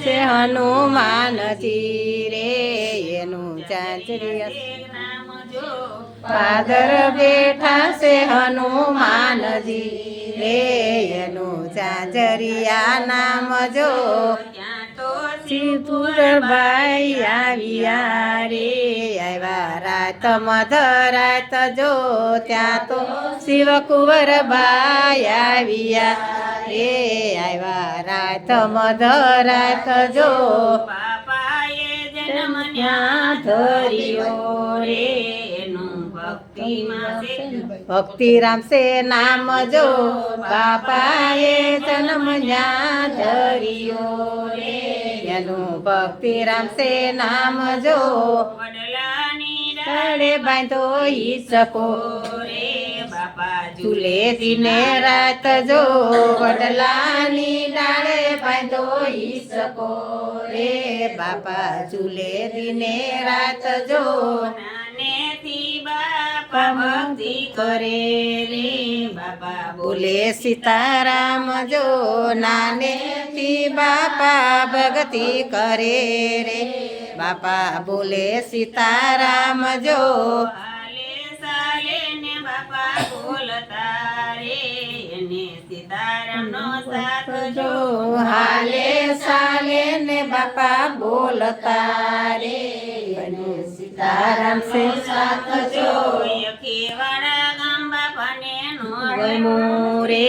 છે હનુમાનજી રે, એનું ચાંચરિયા પાદર બેઠા છે હનુમાનજી રે, એનું ચાંચરિયા નામ જો સિદ્ધુરભાઈ આવ્યા રે. આવ્યા રાત મધરાત જો, ત્યાં તો શિવકુંવરભાઈ આવ્યા રે આવ્યા. રાત મધરાત જો બાપાએ જન્મ ત્યાં ધર્યો રે. ભક્તિ રામસે ભક્તિરામ સે નામ જો બાપાએ જન્મ જ્યાં ધર્યો રે. એનું ભક્તિરામ સે નામ જો વડલાની ડાળે બાંધો ઈ શકો દિને રાત જો વડલાની ડાળે બાંધો ઈ શકો રે બાપા ઝૂલે દિને રાત જો નાનેથી બાપા ભક્તિ કરે રે બાપા, બોલે સીતારામ જો નાને થી બાપા ભક્તિ કરે રે બાપા, બોલે સીતારામ જો સાથ જો હાલે સાલે ને બાપા બોલતા રે. સીતારામ સે સાથ જો. કેવાડા ગામ બાપાને નો રે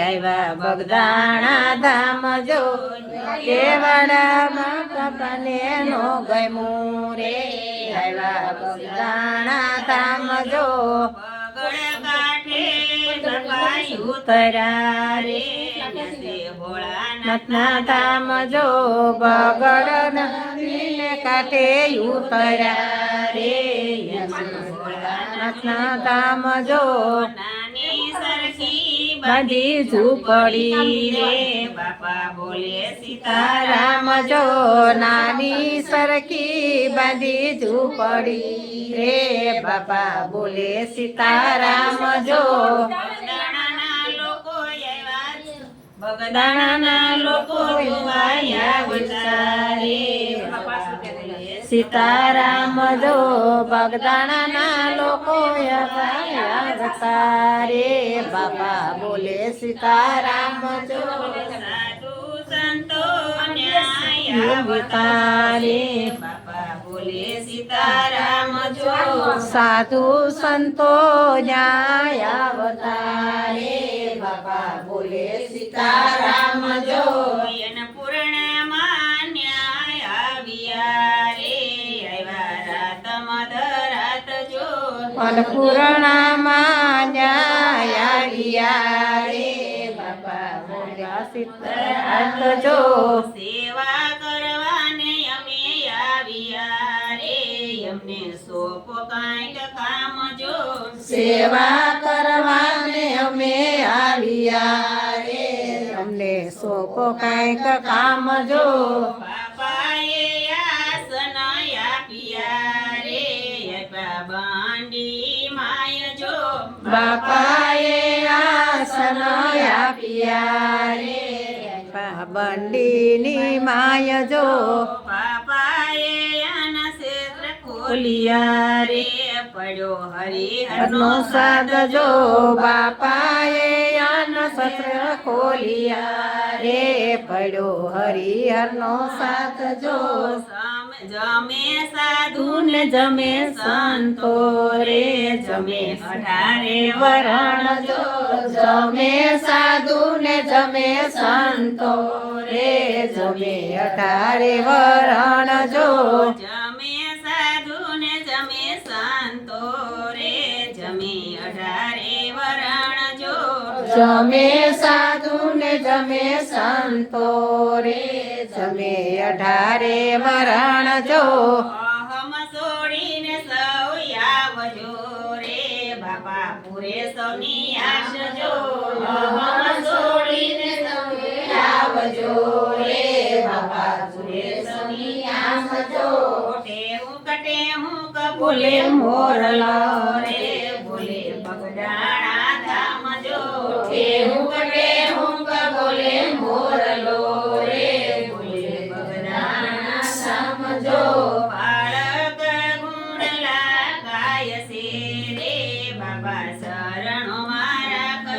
આવ્યા બગદાણા ધામ જો. કેવાડામાં બાપાને નો ગમું રે. આવ્યા બગદાણા ધામ જો. ઉતરા રે તે ભોળાનાથ નાથના ધામ જો બગડ કાટે કાંઠે ઉતર્યા રે નાથના ધામ જો નાની સરખી બાંધી ઝૂંપડી રે. બાપા બોલે, સીતારામ જો નાની સરખી બાંધી ઝૂંપડી રે. બાપા બોલે, સીતારામ જો બગદાણાના લોકો જોવાયા વિચારે? સીતારામ જો બગદાણાના લોકો આવ્યા રે બાપા બોલે સીતારામ જો સાધુ સંતો વિતારે બાપા બોલે સીતારામ જો સાધુ સંતો ન્યાય અવતારે બોલે સીતારામ જો એન પૂર્ણમાં ન્યાય આવ્યા રે આવ્યા રાત મધરાત જો અન્નપૂર્ણામાં ન્યાય આવ્યા રે બાપા બોલ્યા સીતારામ જો. સેવા રે અમને કાંઈક કામ જો. સેવા કરવાને અમે આવ્યા રે. અમને સોંપો કાંઈક કામ જો. બાપાએ આસન આપ્યા રે. બાંડી માય જો. બાપાએ આસન આપ્યા રે. બંડીની માય જો. ખોલિયા રે પડ્યો હરિહરનો સાદ જો બાપાએ અન્ન સત્ર ખોલિયા રે પડ્યો હરિહરનો સાથ જો. જમે સાધુન જમે સંતો રે જમે અઢારે વરણ જો, જમે સાધુ ને જમે સંતો રે જમે અઢારે વરણ જો. જમે સાધુ ને જમે સંતો રે જમે અઢારે મરણ જો છોડીને સૌ આવજો રે બાપા પૂરે સૌની આશ જો અહમ છોડીને સૌ આવજો રે બાપા પૂરે સૌની આમ જો કટે હું કટે હું કબૂલે બોલે મોરલો રે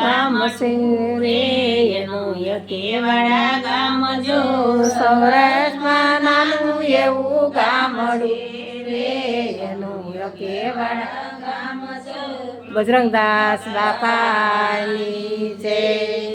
એવું ગામ ગામ છે રે એનું યકેવાડા ગામ જો સૌરાષ્ટ્રમાં નાનું એવું ગામડું રે એનું યકેવાડા ગામ બજરંગદાસ બાપાની જય